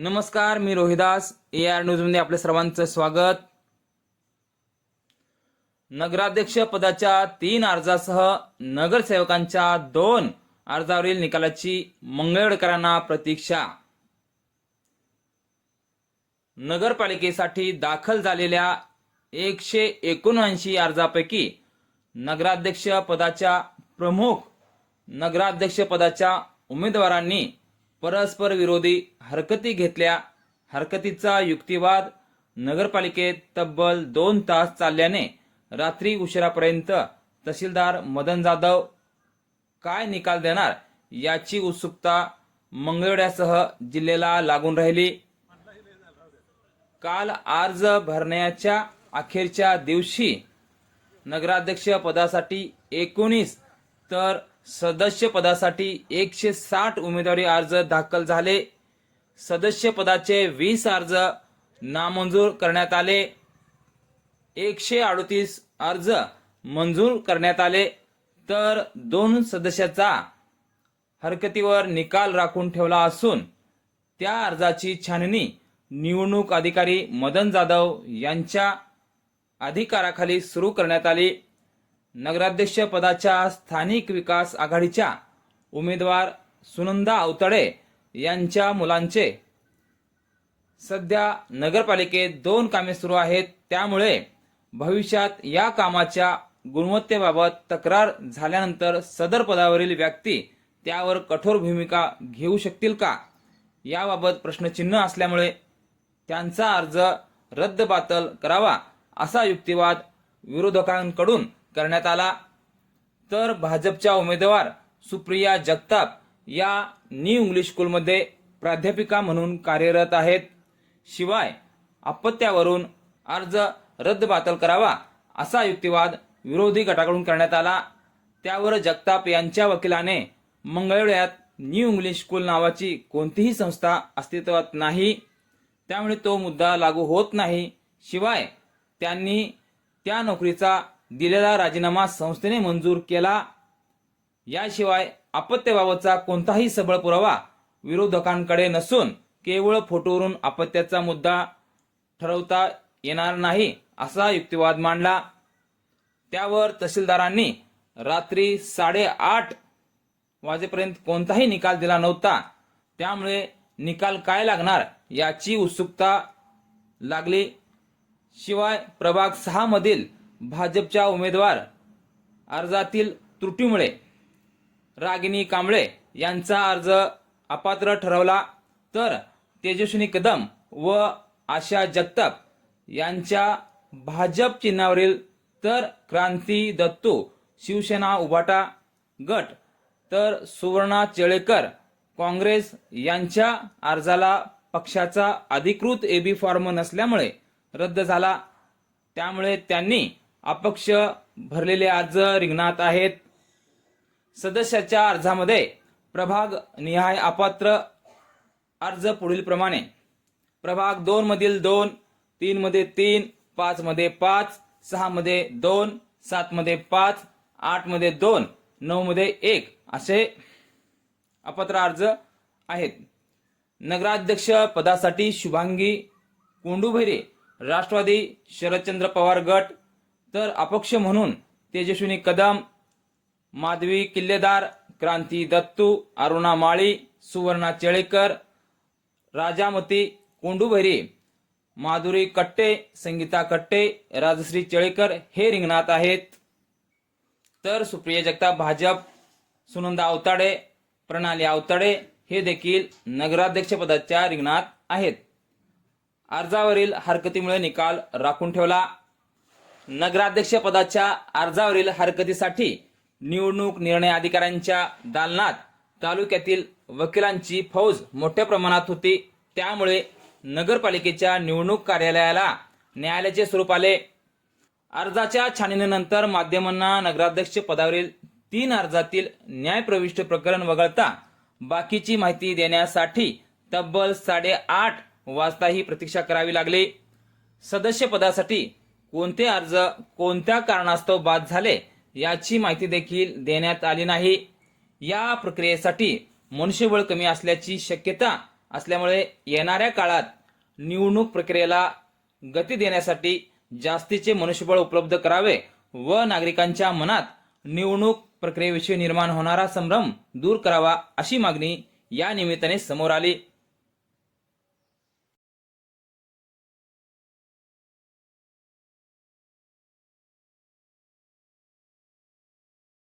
नमस्कार मी Rohidas. A R न्यूजमध्ये आपल्या सर्वांचं स्वागत. नगराध्यक्ष पदाच्या तीन अर्जासह नगरसेवकांच्या दोन अर्जावरील निकालाची मंगळवेडकरांना प्रतीक्षा. नगरपालिकेसाठी दाखल झालेल्या एकशे एकोणऐंशी अर्जापैकी नगराध्यक्ष पदाच्या प्रमुख नगराध्यक्ष पदाच्या उमेदवारांनी परस्पर विरोधी हरकती घेतल्या. हरकतीचा युक्तिवाद नगरपालिकेत तब्बल दोन तास चालल्याने रात्री उशिरापर्यंत तहसीलदार मदन जाधव काय निकाल देणार याची उत्सुकता मंगळवड्यासह जिल्ह्याला लागून राहिली. काल अर्ज भरण्याच्या अखेरच्या दिवशी नगराध्यक्ष पदासाठी एकोणीस तर सदस्य पदासाठी एकशे साठ उमेदवारी अर्ज दाखल झाले. सदस्य पदाचे वीस अर्ज नामंजूर करण्यात आले. एकशे अडतीस अर्ज मंजूर करण्यात आले. तर दोन सदस्याचा हरकतीवर निकाल राखून ठेवला असून त्या अर्जाची छाननी निवडणूक अधिकारी मदन जाधव यांच्या अधिकाराखाली सुरू करण्यात आली. नगराध्यक्ष पदाच्या स्थानिक विकास आघाडीच्या उमेदवार सुनंदा अवतडे यांच्या मुलांचे सध्या नगरपालिकेत दोन कामे सुरू आहेत. त्यामुळे भविष्यात या कामाच्या गुणवत्तेबाबत तक्रार झाल्यानंतर सदर पदावरील व्यक्ती त्यावर कठोर भूमिका घेऊ शकतील का? याबाबत प्रश्नचिन्ह असल्यामुळे त्यांचा अर्ज रद्दबातल करावा असा युक्तिवाद विरोधकांकडून करण्यात आला. तर भाजपच्या उमेदवार सुप्रिया जगताप या न्यू इंग्लिश स्कूलमध्ये प्राध्यापिका म्हणून कार्यरत आहेत. शिवाय अपत्यावरून अर्ज रद्दबातल करावा असा युक्तिवाद विरोधी गटाकडून करण्यात आला. त्यावर जगताप यांच्या वकिलाने मंगळवेढ्यात न्यू इंग्लिश स्कूल नावाची कोणतीही संस्था अस्तित्वात नाही. त्यामुळे तो मुद्दा लागू होत नाही. शिवाय त्यांनी त्या नोकरीचा दिलेला राजीनामा संस्थेने मंजूर केला. याशिवाय अपत्याबाबतचा कोणताही सबळ पुरावा विरोधकांकडे नसून केवळ फोटोवरून अपत्याचा मुद्दा ठरवता येणार नाही असा युक्तिवाद मांडला. त्यावर तहसीलदारांनी रात्री साडेआठ वाजेपर्यंत कोणताही निकाल दिला नव्हता. त्यामुळे निकाल काय लागणार याची उत्सुकता लागली. शिवाय प्रभाग सहा मधील भाजपच्या उमेदवार अर्जातील त्रुटीमुळे रागिनी कांबळे यांचा अर्ज अपात्र ठरवला तर तेजस्विनी कदम व आशा जगताप यांच्या भाजप चिन्हावरील तर क्रांती दत्तू शिवसेना उभाटा गट तर सुवर्णा चेळेकर काँग्रेस यांच्या अर्जाला पक्षाचा अधिकृत एबी फॉर्म नसल्यामुळे रद्द झाला. त्यामुळे त्यांनी अपक्ष भरलेले अर्ज रिंगणात आहेत. सदस्याच्या अर्जामध्ये प्रभाग निहाय अपात्र अर्ज पुढील प्रमाणे. प्रभाग दोन मधील दोन तीन मध्ये तीन पाच मध्ये पाच सहा मध्ये दोन सात मध्ये पाच आठमध्ये दोन नऊ मध्ये एक असे अपात्र अर्ज आहेत. नगराध्यक्ष पदासाठी शुभांगी कोंडुभेरे राष्ट्रवादी शरदचंद्र पवार गट तर अपक्ष म्हणून तेजस्विनी कदम माधवी किल्लेदार क्रांती दत्तू अरुणा माळी सुवर्णा चेळेकर राजामती कोंडुभैरी माधुरी कट्टे संगीता कट्टे राजश्री चेळेकर हे रिंगणात आहेत. तर सुप्रिया जगताप भाजप सुनंदा अवताडे प्रणाली अवताडे हे देखील नगराध्यक्षपदाच्या रिंगणात आहेत. अर्जावरील हरकतीमुळे निकाल राखून ठेवला. नगराध्यक्ष पदाच्या अर्जावरील हरकतीसाठी निवडणूक निर्णय अधिकाऱ्यांच्या दालनात तालुक्यातील वकिलांची फौज मोठ्या प्रमाणात होती. त्यामुळे नगरपालिकेच्या निवडणूक कार्यालयाला न्यायालयाचे स्वरूप आले अर्जाच्या छाननीनंतर माध्यमांना नगराध्यक्ष पदावरील तीन अर्जातील न्यायप्रविष्ट प्रकरण वगळता बाकीची माहिती देण्यासाठी तब्बल साडेआठ वाजता ही प्रतीक्षा करावी लागली. सदस्य पदासाठी कोणते अर्ज कोणत्या कारणास्तव बाद झाले याची माहिती देखील देण्यात आली नाही. या प्रक्रियेसाठी मनुष्यबळ कमी असल्याची शक्यता असल्यामुळे येणाऱ्या काळात निवडणूक प्रक्रियेला गती देण्यासाठी जास्तीचे मनुष्यबळ उपलब्ध करावे व नागरिकांच्या मनात निवडणूक प्रक्रियेविषयी निर्माण होणारा संभ्रम दूर करावा अशी मागणी या निमित्ताने समोर आली.